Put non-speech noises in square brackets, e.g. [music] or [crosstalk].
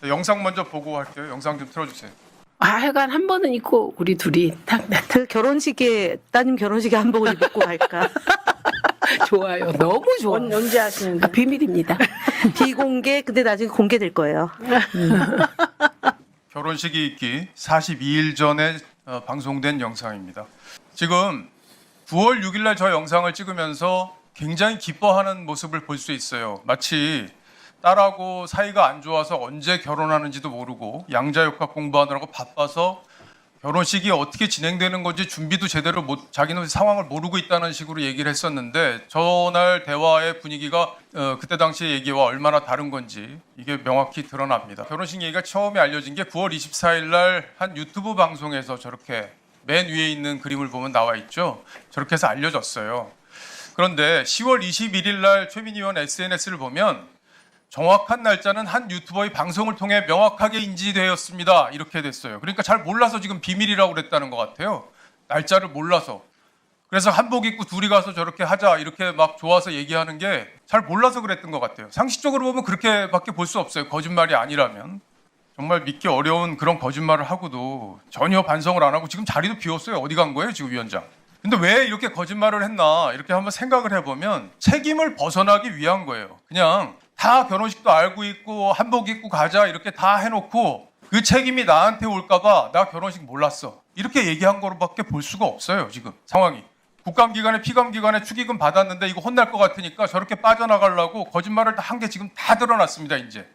자, 영상 먼저 보고 할게요. 영상 좀 틀어주세요. 아, 하여간 한 번은 입고 우리 둘이 딱그 결혼식에 따님 결혼식에 한복을 입고 갈까? 좋아요. 너무 좋아. 언, 언제 하시는데? 아, 비밀입니다. [laughs] 비공개 근데 나중에 공개될 거예요. [laughs] 결혼식이 있기 42일 전에 어, 방송된 영상입니다. 지금 9월 6일 날 저 영상을 찍으면서 굉장히 기뻐하는 모습을 볼 수 있어요. 마치 딸하고 사이가 안 좋아서 언제 결혼하는지도 모르고 양자역학 공부하느라고 바빠서 결혼식이 어떻게 진행되는 건지 준비도 제대로 못 자기는 상황을 모르고 있다는 식으로 얘기를 했었는데 전날 대화의 분위기가 어, 그때 당시의 얘기와 얼마나 다른 건지 이게 명확히 드러납니다. 결혼식 얘기가 처음에 알려진 게 9월 24일 날 한 유튜브 방송에서 저렇게 맨 위에 있는 그림을 보면 나와 있죠. 저렇게 해서 알려졌어요. 그런데 10월 21일 날 최민희 의원 SNS를 보면 정확한 날짜는 한 유튜버의 방송을 통해 명확하게 인지되었습니다. 이렇게 됐어요. 그러니까 잘 몰라서 지금 비밀이라고 그랬다는 것 같아요. 날짜를 몰라서. 그래서 한복 입고 둘이 가서 저렇게 하자 이렇게 막 좋아서 얘기하는 게 잘 몰라서 그랬던 것 같아요. 상식적으로 보면 그렇게밖에 볼 수 없어요. 거짓말이 아니라면. 정말 믿기 어려운 그런 거짓말을 하고도 전혀 반성을 안 하고 지금 자리도 비웠어요. 어디 간 거예요, 지금 위원장? 근데 왜 이렇게 거짓말을 했나 이렇게 한번 생각을 해보면 책임을 벗어나기 위한 거예요. 그냥 다 결혼식도 알고 있고 한복 입고 가자 이렇게 다 해놓고 그 책임이 나한테 올까봐 나 결혼식 몰랐어 이렇게 얘기한 거로밖에 볼 수가 없어요 지금 상황이. 국감 기간에 피감 기간에 축의금 받았는데 이거 혼날 것 같으니까 저렇게 빠져나가려고 거짓말을 한게 지금 다 드러났습니다 이제.